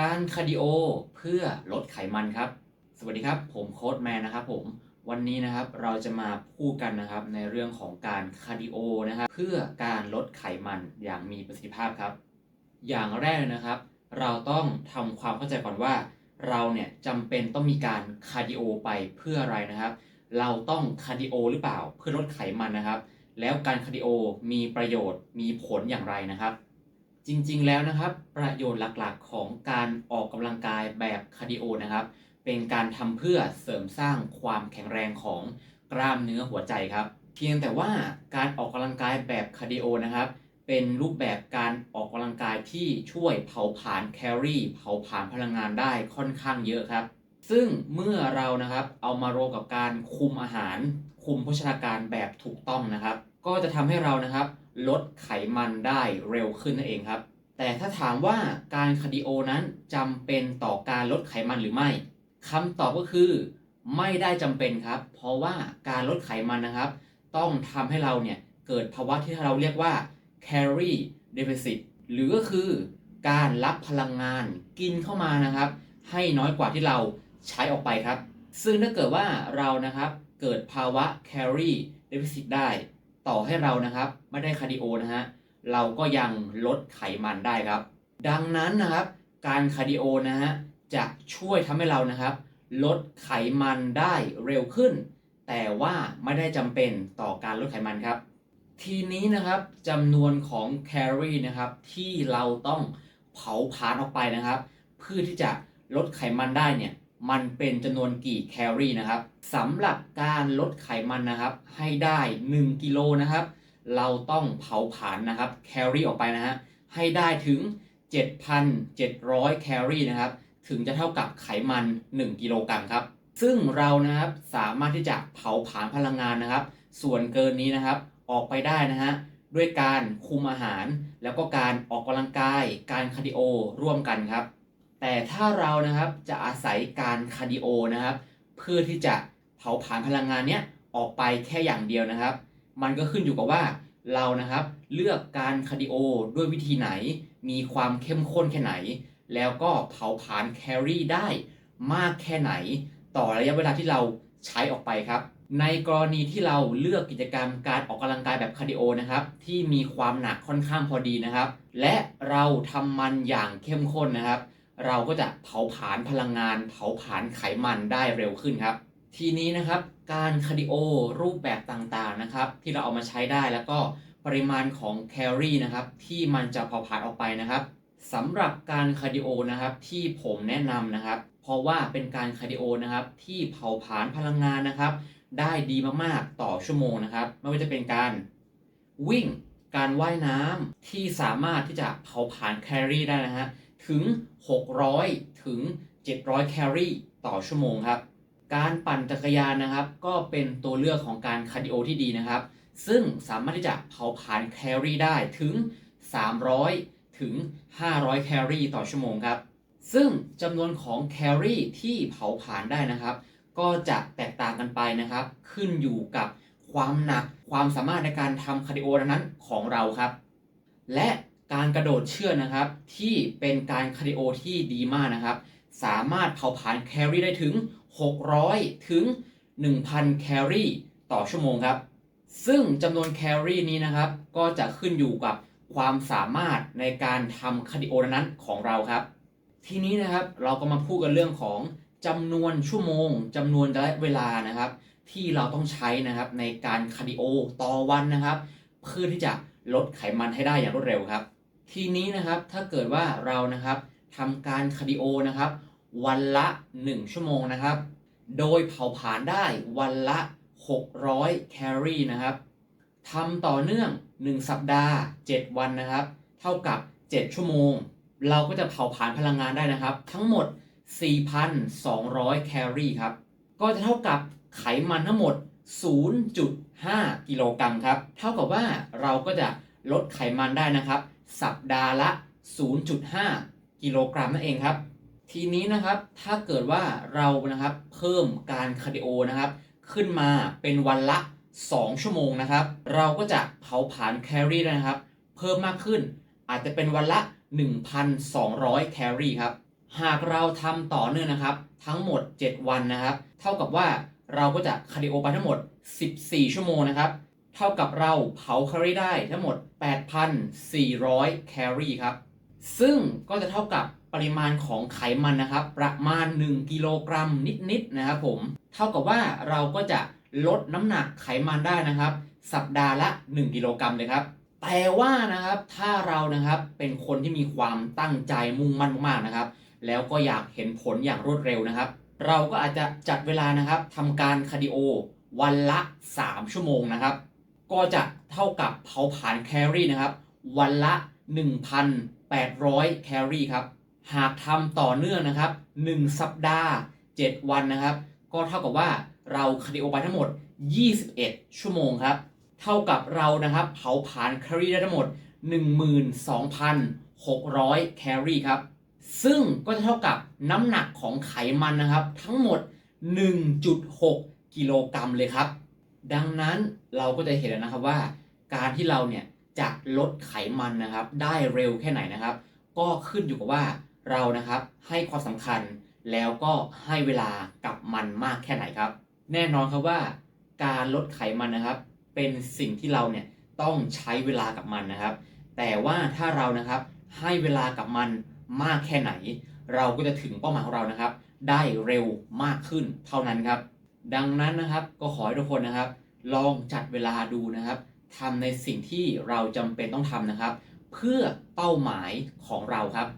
การคาร์ดิโอเพื่อลดไขมันครับ สวัสดีครับ ผมโค้ดแมนนะครับผม วันนี้นะครับเราจะมาพูดกันนะครับในเรื่องของการคาร์ดิโอนะครับเพื่อการลดไขมันอย่างมีประสิทธิภาพครับ อย่างแรกนะครับ เราต้องทำความเข้าใจก่อนว่า เราเนี่ยจำเป็นต้องมีการคาร์ดิโอไปเพื่ออะไรนะครับ เราต้องคาร์ดิโอหรือเปล่าเพื่อลดไขมันนะครับ แล้วการคาร์ดิโอมีประโยชน์มีผลอย่างไรนะครับ จริงๆแล้วนะครับ ประโยชน์หลักๆ ของการออกกำลังกายแบบคาร์ดิโอนะครับ เป็นการทำเพื่อเสริมสร้างความแข็งแรงของกล้ามเนื้อหัวใจครับ เพียงแต่ว่าการออกกำลังกายแบบคาร์ดิโอนะครับ เป็นรูปแบบการออกกำลังกายที่ช่วยเผาผลาญแคลอรี่ เผาผลาญพลังงานได้ค่อนข้างเยอะครับ ซึ่งเมื่อเรานะครับเอามารวมกับการคุมอาหาร คุมโภชนาการแบบถูกต้องนะครับ ก็จะทำให้เรานะครับ ลดไขมันได้เร็วขึ้นนั่นเองครับ แต่ถ้าถามว่าการคาร์ดิโอนั้นจำเป็นต่อการลดไขมันหรือไม่คำตอบก็คือ ไม่ได้จำเป็นครับ เพราะว่าการลดไขมันนะครับ ต้องทำให้เราเนี่ยเกิดภาวะที่เราเรียกว่า calorie deficit หรือก็คือการรับพลังงานกินเข้ามานะครับ ให้น้อยกว่าที่เราใช้ออกไปครับ ซึ่งถ้าเกิดว่าเรานะครับเกิดภาวะ calorie deficit ได้ ต่อให้เรานะครับ ไม่ได้คาร์ดิโอนะฮะเราก็ยังลดไขมันได้ครับ ดังนั้นนะครับ การคาร์ดิโอนะฮะจะช่วยทำให้เรานะครับ ลดไขมันได้เร็วขึ้น แต่ว่าไม่ได้จำเป็นต่อการลดไขมันครับ ทีนี้นะครับจำนวนของแคลอรี่นะครับที่เราต้องเผาผลาญออกไปนะครับ เพื่อที่จะลดไขมันได้เนี่ย มันเป็นจำนวนกี่แคลอรี่นะครับสำหรับการลดไขมันนะครับ ให้ได้ 1กิโลนะครับ เราต้องเผาผลาญนะครับแคลอรี่ออกไปนะฮะให้ได้ถึง 7,700 แคลอรี่นะครับ ถึงจะเท่ากับไขมัน 1 กิโลกรัมครับ ซึ่งเรานะครับสามารถที่จะเผาผลาญพลังงานนะครับ ส่วนเกินนี้นะครับออกไปได้นะฮะด้วยการคุมอาหาร แล้วก็การออกกำลังกาย การคาร์ดิโอร่วมกันครับ แต่ถ้าเรานะครับจะอาศัยการคาร์ดิโอนะครับเพื่อที่จะเผาผลาญพลังงานเนี้ยออกไปแค่อย่างเดียวนะครับ มันก็ขึ้นอยู่กับว่าเรานะครับเลือกการคาร์ดิโอด้วยวิธีไหน มีความเข้มข้นแค่ไหน แล้วก็เผาผลาญแคลอรี่ได้มากแค่ไหน ต่อระยะเวลาที่เราใช้ออกไปครับ ในกรณีที่เราเลือกกิจกรรมการออกกำลังกายแบบคาร์ดิโอนะครับที่มีความหนักค่อนข้างพอดีนะครับ และเราทำมันอย่างเข้มข้นนะครับ เราก็จะเผาผลาญพลังงาน เผาผลาญไขมันได้เร็วขึ้นครับ ทีนี้นะครับการคาร์ดิโอรูปแบบต่างๆนะครับ ที่เราเอามาใช้ได้แล้วก็ปริมาณของแคลอรี่นะครับที่มันจะเผาผลาญออกไปนะครับสำหรับการคาร์ดิโอนะครับที่ผมแนะนำนะครับ เพราะว่าเป็นการคาร์ดิโอนะครับที่เผาผลาญพลังงานนะครับ ได้ดีมากๆต่อชั่วโมงนะครับ ไม่ว่าจะเป็นการวิ่งการว่ายน้ำที่สามารถที่จะเผาผลาญแคลอรี่ได้นะฮะ ถึง 600 ถึง 700 แคลอรี่ต่อชั่วโมงครับ การปั่นจักรยานนะครับ ก็เป็นตัวเลือกของการคาร์ดิโอที่ดีนะครับ ซึ่งสามารถที่จะเผาผลาญแคลอรี่ได้ถึง 300 ถึง 500 แคลอรี่ต่อชั่วโมงครับ ซึ่งจำนวนของแคลอรี่ที่เผาผลาญได้นะครับ ก็จะแตกต่างกันไปนะครับ ขึ้นอยู่กับความหนักความสามารถในการทำคาร์ดิโอนั้นของเราครับ และ การกระโดดเชือกนะครับ ที่เป็นการคาร์ดิโอที่ดีมากนะครับ สามารถเผาผลาญแคลอรี่ได้ถึง 600 ถึง 1,000 แคลอรี่ต่อชั่วโมงครับ ซึ่งจำนวนแคลอรี่นี้นะครับ ก็จะขึ้นอยู่กับความสามารถในการทำคาร์ดิโอนั้นของเราครับ ทีนี้นะครับเราก็มาพูดกันเรื่องของจำนวนชั่วโมงจำนวนระยะเวลานะครับ ที่เราต้องใช้นะครับในการคาร์ดิโอต่อวันนะครับ เพื่อที่จะลดไขมันให้ได้อย่างรวดเร็วครับ ทีนี้นะครับถ้าเกิดว่าเรานะครับทำการคาร์ดิโอนะครับ วันละ 1 ชั่วโมงนะครับ โดยเผาผลาญได้วันละ 600 แคลอรี่นะครับทำต่อเนื่อง 1 สัปดาห์ 7 วันนะครับ เท่ากับ 7 ชั่วโมง เราก็จะเผาผลาญพลังงานได้นะครับ ทั้งหมด 4,200 แคลอรี่ครับ ก็จะเท่ากับไขมันทั้งหมด 0.5 กิโลกรัมครับ เท่ากับว่าเราก็จะลดไขมันได้นะครับ สัปดาห์ละ 0.5 กิโลกรัมนั่นเองครับ ทีนี้นะครับถ้าเกิดว่าเรานะครับเพิ่มการคาร์ดิโอนะครับ ขึ้นมาเป็นวันละ 2 ชั่วโมงนะครับ เราก็จะเผาผลาญแคลอรี่นะครับ เพิ่มมากขึ้นอาจจะเป็นวันละ 1,200 แคลอรี่ครับ หากเราทำต่อเนื่องนะครับ ทั้งหมด 7 วันนะครับ เท่ากับว่าเราก็จะคาร์ดิโอไปทั้งหมด 14 ชั่วโมงนะครับ เท่ากับเราเผาแคลอรี่ได้ทั้งหมด 8,400 แคลอรี่ครับ ซึ่งก็จะเท่ากับปริมาณของไขมันนะครับ ประมาณ 1 กิโลกรัมนิดๆนะครับผม เท่ากับว่าเราก็จะลดน้ำหนักไขมันได้นะครับ สัปดาห์ละ 1 กิโลกรัมเลยครับแต่ว่านะครับถ้าเรานะครับเป็นคนที่มีความตั้งใจมุ่งมั่นมากๆนะครับ แล้วก็อยากเห็นผลอย่างรวดเร็วนะครับ เราก็อาจจะจัดเวลานะครับทำการคาร์ดิโอวันละ 3 ชั่วโมงนะครับ ก็จะเท่ากับเผาผลาญแคลอรี่นะครับ วันละ 1,800 แคลอรี่ครับ หากทำต่อเนื่องนะครับ 1 สัปดาห์ 7 วันนะครับ ก็เท่ากับว่าเราคาร์ดิโอไปทั้งหมด 21 ชั่วโมงครับ เท่ากับเรานะครับเผาผลาญแคลอรี่ได้ทั้งหมด 12,600 แคลอรี่ครับ ซึ่งก็จะเท่ากับน้ำหนักของไขมันนะครับ ทั้งหมด 1.6 กิโลกรัมเลยครับ ดังนั้นเราก็จะเห็นแล้วนะครับว่า การที่เราเนี่ยจะลดไขมันนะครับ ได้เร็วแค่ไหนนะครับ ก็ขึ้นอยู่กับว่าเรานะครับให้ความสำคัญแล้วก็ให้เวลากับมันมากแค่ไหนครับ แน่นอนครับว่า การลดไขมันนะครับ เป็นสิ่งที่เราเนี่ยต้องใช้เวลากับมันนะครับ แต่ว่าถ้าเรานะครับให้เวลากับมันมากแค่ไหน เราก็จะถึงเป้าหมายของเรานะครับ ได้เร็วมากขึ้นเท่านั้นครับ ดังนั้นนะครับก็ขอให้ทุกคนนะครับ ลองจัดเวลาดูนะครับทำในสิ่งที่เราจำเป็นต้องทำนะครับ เพื่อเป้าหมายของเราครับ